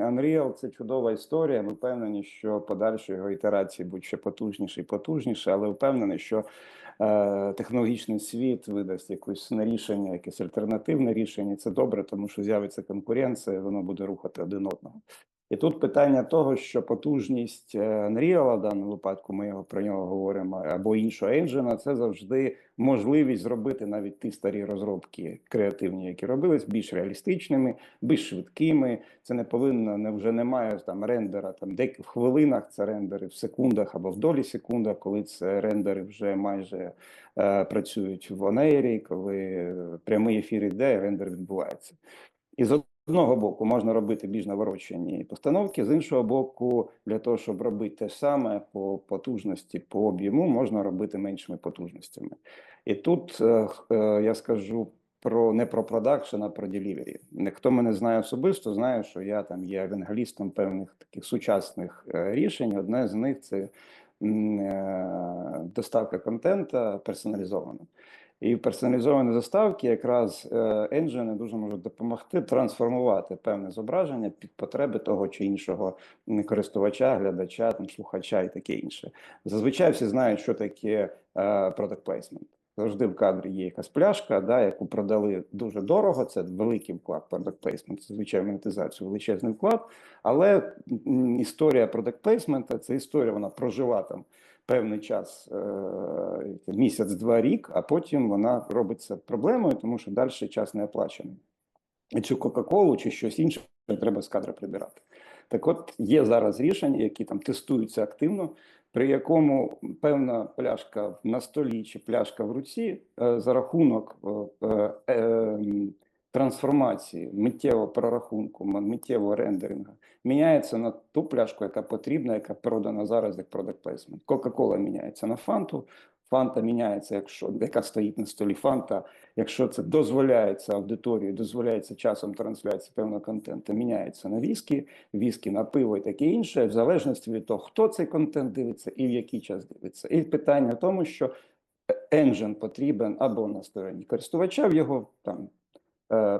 Unreal це чудова історія. Ми впевнені, що подальші його ітерації будуть ще потужніше і потужніше, але впевнений, що е, технологічний світ видасть якусь на рішення, якесь альтернативне рішення. Це добре, тому що з'явиться конкуренція, воно буде рухати один одного. І тут питання того, що потужність е, Unreal, в даному випадку ми його про нього говоримо, або іншого енджина, це завжди можливість зробити навіть ті старі розробки креативні, які робились, більш реалістичними, більш швидкими. Це не повинно, не вже немає там рендера там дек в хвилинах. Це рендери в секундах або в долі секундах, коли це рендери вже майже е, працюють в онейрі, коли прямий ефір іде, рендер відбувається. І з одного боку можна робити більш наворочені постановки, з іншого боку, для того, щоб робити те саме по потужності, по об'єму, можна робити меншими потужностями. І тут е, е, я скажу про не про продакшн, а про delivery. Не хто мене знає особисто, знає, що я там є евангелістом певних таких сучасних е, рішень. Одне з них це е, доставка контента персоналізована. І в персоналізованій заставці якраз енджини дуже можуть допомогти трансформувати певне зображення під потреби того чи іншого користувача, глядача, там, слухача і таке інше. Зазвичай всі знають, що таке е, product placement. Завжди в кадрі є якась пляшка, да, яку продали дуже дорого. Це великий вклад product placement, звичайно монетизацію, величезний вклад. Але історія product placement – це історія, вона прожила там певний час, е, місяць-два рік, а потім вона робиться проблемою, тому що далі час не оплачений. І цю Кока-Колу чи щось інше треба з кадра прибирати. Так от є зараз рішення, які там тестуються активно, при якому певна пляшка на столі чи пляшка в руці е, за рахунок е, е, е, трансформації, миттєвого прорахунку, миттєвого рендеринга міняється на ту пляшку, яка потрібна, яка продана зараз як product placement. Кока-кола міняється на фанту. Фанта міняється, якщо яка стоїть на столі фанта, якщо це дозволяється аудиторії, дозволяється часом трансляції певного контенту, міняється на віскі, віскі на пиво і таке інше, в залежності від того, хто цей контент дивиться і в який час дивиться. І питання в тому, що енджин потрібен або на стороні користувача в його там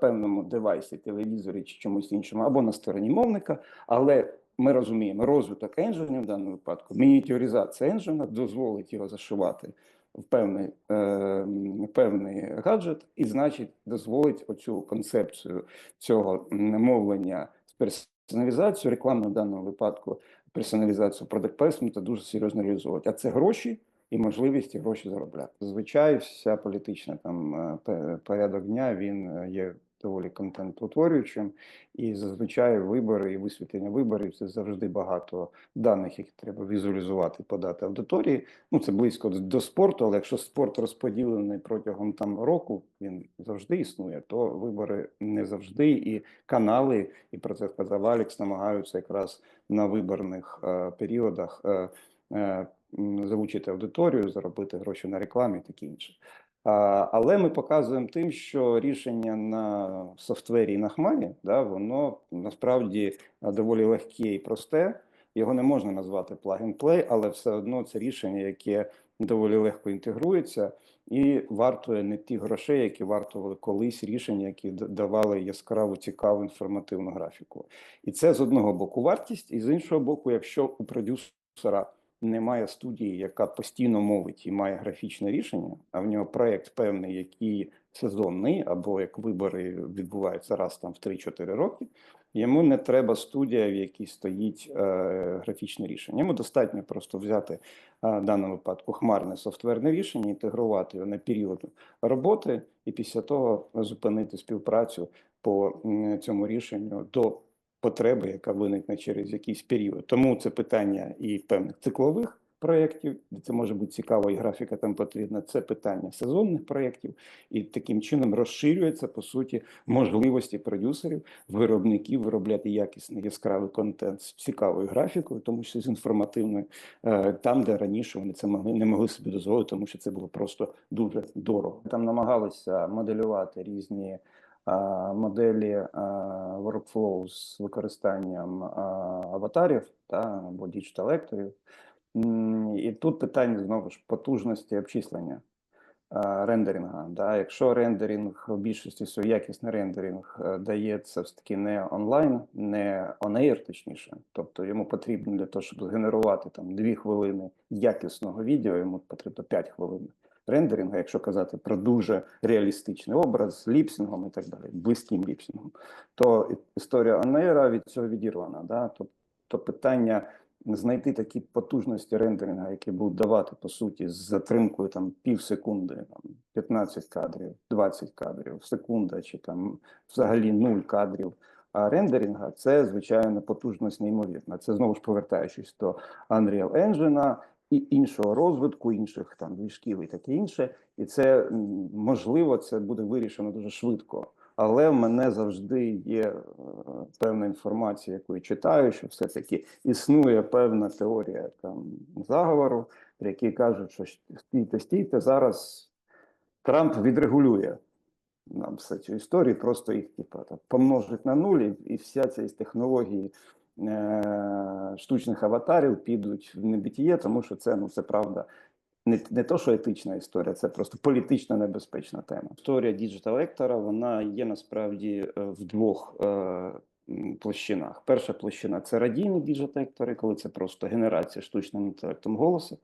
певному девайсі, телевізорі чи чомусь іншому, або на стороні мовника, але ми розуміємо, розвиток енджинів в даному випадку, мініатюризація енджина дозволить його зашивати в певний, е, певний гаджет, і значить дозволить оцю концепцію цього мовлення з персоналізацією, рекламу в даному випадку, персоналізацію placement дуже серйозно реалізовувати. А це гроші і можливість гроші заробляти. Зазвичай вся політична там е, порядок дня він е, є доволі контент-утворюючим, і зазвичай вибори і висвітлення виборів це завжди багато даних, які треба візуалізувати, подати аудиторії. Ну це близько до- спорту, але якщо спорт розподілений протягом там року, він завжди існує, то вибори не завжди, і канали, і про це сказав Алекс, намагаються якраз на виборних е, періодах. Е, е, залучити аудиторію, заробити гроші на рекламі і таке інше. Але ми показуємо тим, що рішення на софтвері і на хмарі, да, воно насправді доволі легке і просте. Його не можна назвати plug-and-play, але все одно це рішення, яке доволі легко інтегрується і вартує не тих грошей, які вартували колись рішення, які давали яскраву, цікаву інформативну графіку. І це з одного боку вартість, і з іншого боку, якщо у продюсера немає студії, яка постійно мовить і має графічне рішення, а в нього проєкт певний, який сезонний, або як вибори відбуваються раз там в 3-4 роки. Йому не треба студія, в якій стоїть е, графічне рішення. Йому достатньо просто взяти е, в даному випадку хмарне софтверне рішення, інтегрувати його на період роботи, і після того зупинити співпрацю по м, цьому рішенню до потреби, яка виникне через якийсь період. Тому це питання і певних циклових проєктів, це може бути цікаво, і графіка там потрібна. Це питання сезонних проєктів, і таким чином розширюється по суті можливості продюсерів, виробників виробляти якісний яскравий контент з цікавою графікою, тому що з інформативною, е, там, де раніше вони це могли не могли собі дозволити, тому що це було просто дуже дорого. Там намагалися моделювати різні моделі а, workflow з використанням аватарів та або діджиталекторів. І тут питання знову ж потужності обчислення. е, рендеринга. Да? Якщо рендеринг в більшості своїй якісний рендеринг е, дається все таки не онлайн, не on-air, точніше, тобто йому потрібно для того, щоб згенерувати там 2 хвилини якісного відео, йому потрібно 5 хвилин рендеринга, якщо казати про дуже реалістичний образ з ліпсингом і так далі, близьким ліпсингом, то історія on-air від цього відірвана. Да? Тобто питання знайти такі потужності рендеринга, які будуть давати по суті з затримкою там пів секунди, там 15 кадрів, 20 кадрів, секунда чи там взагалі нуль кадрів. А рендеринга це звичайно потужність неймовірна. Це знову ж повертаючись до Unreal Engine і іншого розвитку, інших там двіжків і таке інше. І це можливо, це буде вирішено дуже швидко. Але в мене завжди є е, певна інформація, яку я читаю, що все-таки існує певна теорія там заговору, при якій кажуть, що стійте, стійте, зараз Трамп відрегулює нам все цю історію, просто їх типу, помножить на нуль, і, вся ця технології штучних аватарів підуть в небитіє, тому що це ну це правда. Не, не то, що етична історія, це просто політично небезпечна тема. Історія діджитал ектора вона є насправді е, в двох е, площинах. Перша площина це радійні діджитектори, коли це просто генерація штучним інтелектом голосу.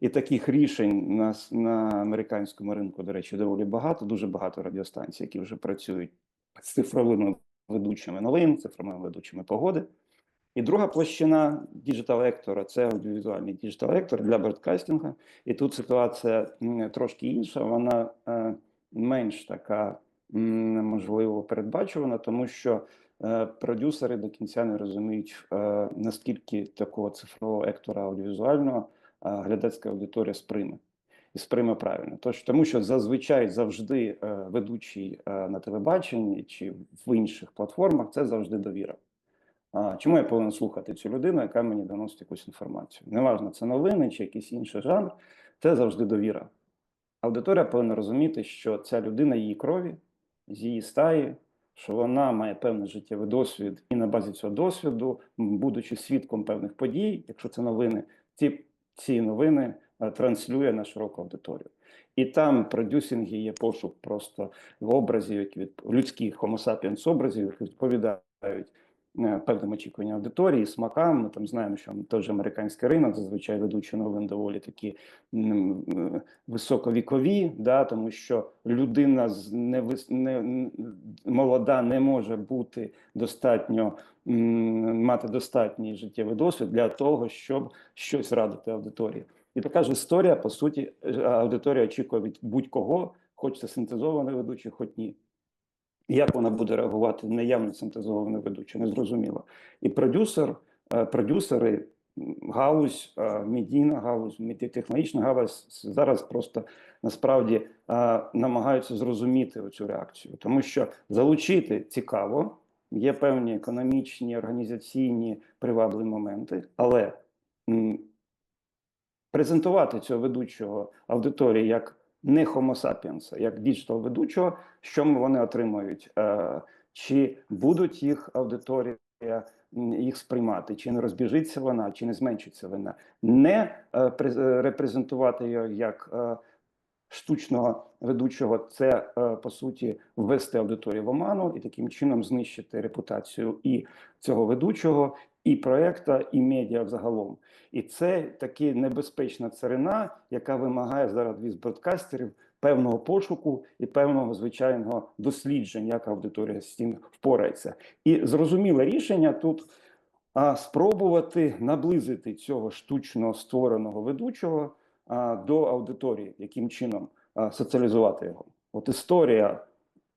І таких рішень на, на американському ринку, до речі, доволі багато. Дуже багато радіостанцій, які вже працюють з цифровими ведучими новин, цифровими ведучими погоди. І друга площина діджитал ектора це аудіовізуальний діджитал ектор для бродкастинга. І тут ситуація трошки інша, вона е, менш така можливо передбачувана, тому що е, продюсери до кінця не розуміють, е, наскільки такого цифрового ектора аудіовізуального глядацька аудиторія сприйме. І сприйме правильно. Тож тому, що зазвичай завжди ведучий на телебаченні чи в інших платформах це завжди довіра. А, чому я повинен слухати цю людину, яка мені доносить якусь інформацію? Неважно, це новини чи якийсь інший жанр, це завжди довіра. Аудиторія повинна розуміти, що ця людина її крові, з її стаї, що вона має певний життєвий досвід, і на базі цього досвіду, будучи свідком певних подій, якщо це новини, ці, ці новини е, транслює на широку аудиторію. І там продюсинги є пошук просто образів, які від людських homo sapiens образів, які відповідають певним очікуванням аудиторії, смакам. Ми там знаємо, що же американський ринок зазвичай ведучі новин доволі такі е, високовікові, да, тому що людина з не, не молода не може бути достатньо мати достатній життєвий досвід для того, щоб щось радити аудиторії. І така ж історія, по суті, е, аудиторія очікує від будь-кого, хоч це синтезований ведучий, хоч ні. Як вона буде реагувати на явно синтезований ведучий, незрозуміло. І продюсер, е, продюсери, галузь, е, медійна галузь, медіатехнологічна галузь зараз просто насправді е, намагаються зрозуміти цю реакцію, тому що залучити цікаво, є певні економічні, організаційні привабливі моменти, але презентувати цього ведучого аудиторії як не homo sapiens, як діджитал ведучого, що вони отримають, е, чи будуть їх аудиторія їх сприймати, чи не розбіжиться вона, чи не зменшиться вона, не е, е, репрезентувати його як штучного ведучого, це по суті ввести аудиторію в оману і таким чином знищити репутацію і цього ведучого, і проекта, і медіа взагалом. І це таки небезпечна царина, яка вимагає зараз від бродкастерів певного пошуку і певного звичайного дослідження, як аудиторія з цим впорається. І зрозуміле рішення тут а, спробувати наблизити цього штучно створеного ведучого а, до аудиторії, яким чином а, соціалізувати його. От історія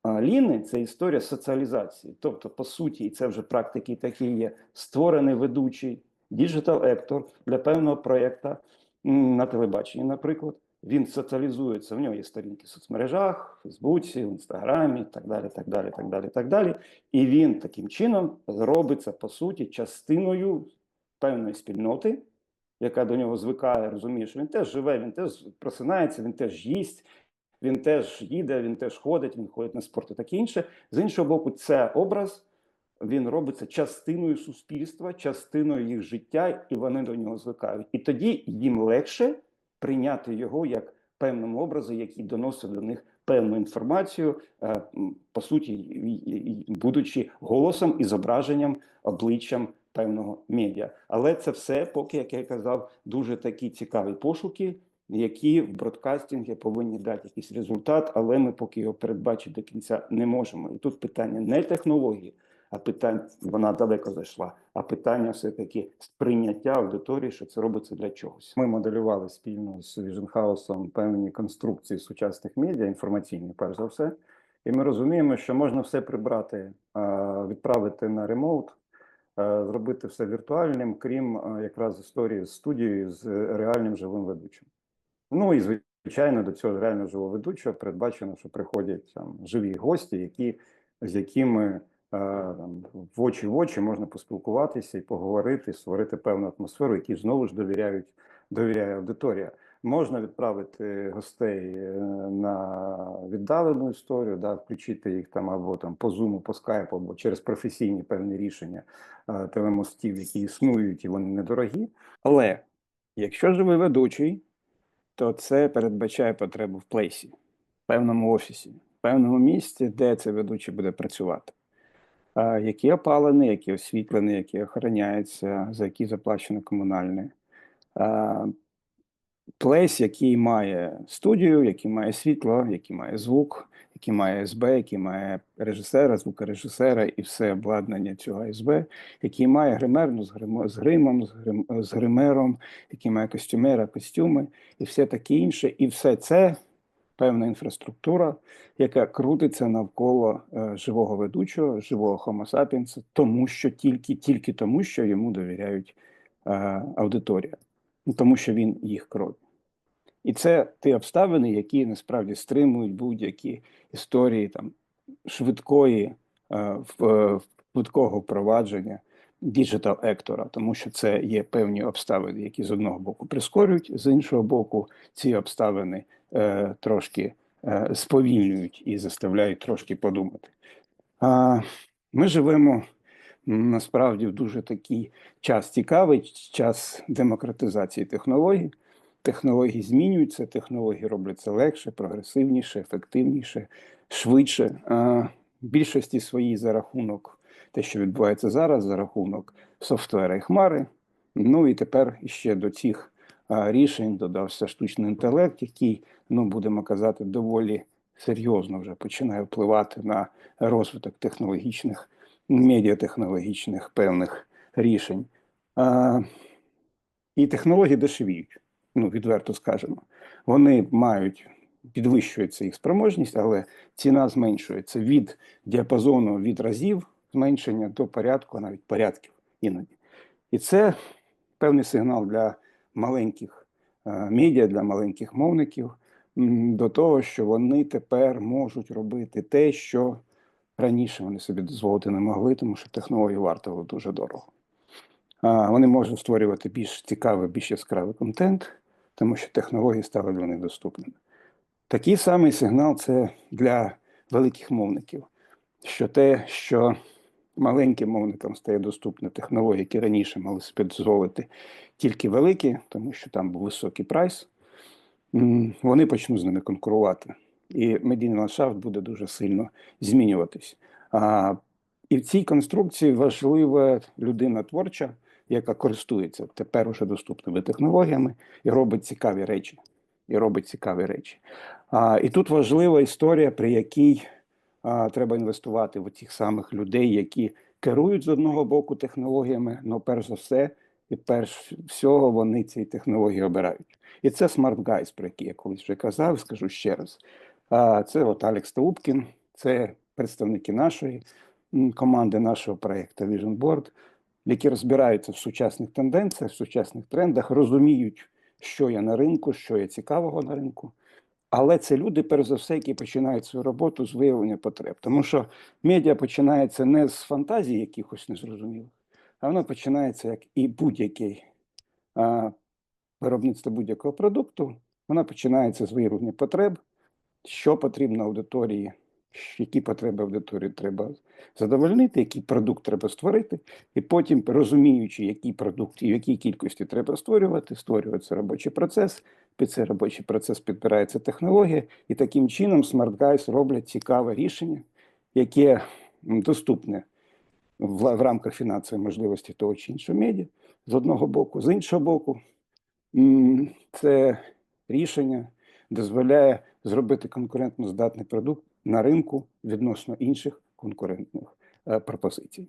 Ліни це історія соціалізації. Тобто, по суті, і це вже практики такі є, створений ведучий діджитал ектор для певного проєкта м, на телебаченні, наприклад. Він соціалізується, в нього є сторінки в соцмережах, в Фейсбуці, в Інстаграмі, так далі, так далі, так далі, так далі. І він таким чином робиться по суті частиною певної спільноти, яка до нього звикає, розуміє, що він теж живе, він теж просинається, він теж їсть, він теж їде, він теж ходить, він ходить на спорт і таке інше. З іншого боку, це образ. Він робиться частиною суспільства, частиною їх життя, і вони до нього звикають. І тоді їм легше прийняти його як певному образі, який доносить до них певну інформацію, е, по суті, будучи голосом і зображенням, обличчям певного медіа. Але це все, поки, як я казав, дуже такі цікаві пошуки, які в бродкастингі повинні дати якийсь результат, але ми поки його передбачити до кінця не можемо. І тут питання не технології, а питання вона далеко зайшла. А питання все таки сприйняття аудиторії, що це робиться для чогось. Ми моделювали спільно з Vision House певні конструкції сучасних медіа, інформаційні, перш за все. І ми розуміємо, що можна все прибрати, відправити на ремоут, зробити все віртуальним, крім якраз історії з студією з реальним живим ведучим. Ну і звичайно, до цього реально живого ведучого передбачено, що приходять там живі гості, які з якими е, там, в очі в очі можна поспілкуватися і поговорити, створити певну атмосферу, які знову ж довіряють довіряє аудиторія. Можна відправити гостей е, на віддалену історію, да, включити їх там або там по Zoom, по Skype, або через професійні певні рішення е, телемостів, які існують, і вони недорогі. Але якщо живий ведучий, то це передбачає потребу в плейсі, в певному офісі, в певному місці, де цей ведучий буде працювати. Які опалені, які освітлені, які охороняються, за які заплачено комунальне. Плейс, який має студію, який має світло, який має звук, який має СБ, який має режисера, звукорежисера і все обладнання цього СБ, який має гримерну з, гримо, з гримом, з, грим, з гримером, який має костюмера, костюми і все таке інше. І все це певна інфраструктура, яка крутиться навколо е, живого ведучого, живого Homo sapiens, тому що тільки, тільки тому, що йому довіряють е, аудиторія, тому що він їх крові. І це ті обставини, які насправді стримують будь-які історії там швидкої е, е, швидкого впровадження діджитал ектора, тому що це є певні обставини, які з одного боку прискорюють, з іншого боку, ці обставини е, трошки е, сповільнюють і заставляють трошки подумати. А, ми живемо насправді в дуже такий час цікавий, час демократизації технологій. Технології змінюються, технології робляться легше, прогресивніше, ефективніше, швидше. В більшості своїй за рахунок те, що відбувається зараз, за рахунок софтвера і хмари. Ну і тепер ще до цих рішень додався штучний інтелект, який, ну будемо казати, доволі серйозно вже починає впливати на розвиток технологічних, медіатехнологічних певних рішень. І технології дешевіють, ну відверто скажемо. Вони мають підвищується їх спроможність, але ціна зменшується від діапазону від разів зменшення до порядку, навіть порядків іноді. І це певний сигнал для маленьких е, медіа, для маленьких мовників до того, що вони тепер можуть робити те, що раніше вони собі дозволити не могли, тому що технології вартували дуже дорого. Вони можуть створювати більш цікавий, більш яскравий контент, тому що технології стали для них доступними. Такий самий сигнал це для великих мовників, що те, що маленьким мовникам стає доступна технологія, які раніше мали собі дозволити тільки великі, тому що там був високий прайс, вони почнуть з ними конкурувати. І медійний ландшафт буде дуже сильно змінюватись. А, і в цій конструкції важлива людина творча, яка користується тепер уже доступними технологіями і робить цікаві речі. І робить цікаві речі. А, і тут важлива історія, при якій а, треба інвестувати в тих самих людей, які керують з одного боку технологіями, але перш за все, і перш всього вони ці технології обирають. І це Smart Guys, про які я колись вже казав, скажу ще раз. А, це от Алекс Таубкін, це представники нашої команди, нашого проєкту Vision Board, які розбираються в сучасних тенденціях, в сучасних трендах, розуміють, що є на ринку, що є цікавого на ринку. Але це люди, перш за все, які починають свою роботу з виявлення потреб. Тому що медіа починається не з фантазії якихось незрозумілих, а воно починається як і будь-який виробництво будь-якого продукту. Воно починається з виявлення потреб, що потрібно аудиторії, які потреби аудиторії треба задовольнити, який продукт треба створити, і потім, розуміючи, який продукт і в якій кількості треба створювати, створюється робочий процес, під цей робочий процес підбирається технологія, і таким чином Smart Guys роблять цікаве рішення, яке доступне в, рамках фінансової можливості того чи іншого медіа, з одного боку, з іншого боку, це рішення дозволяє зробити конкурентно здатний продукт на ринку відносно інших конкурентних е, пропозицій.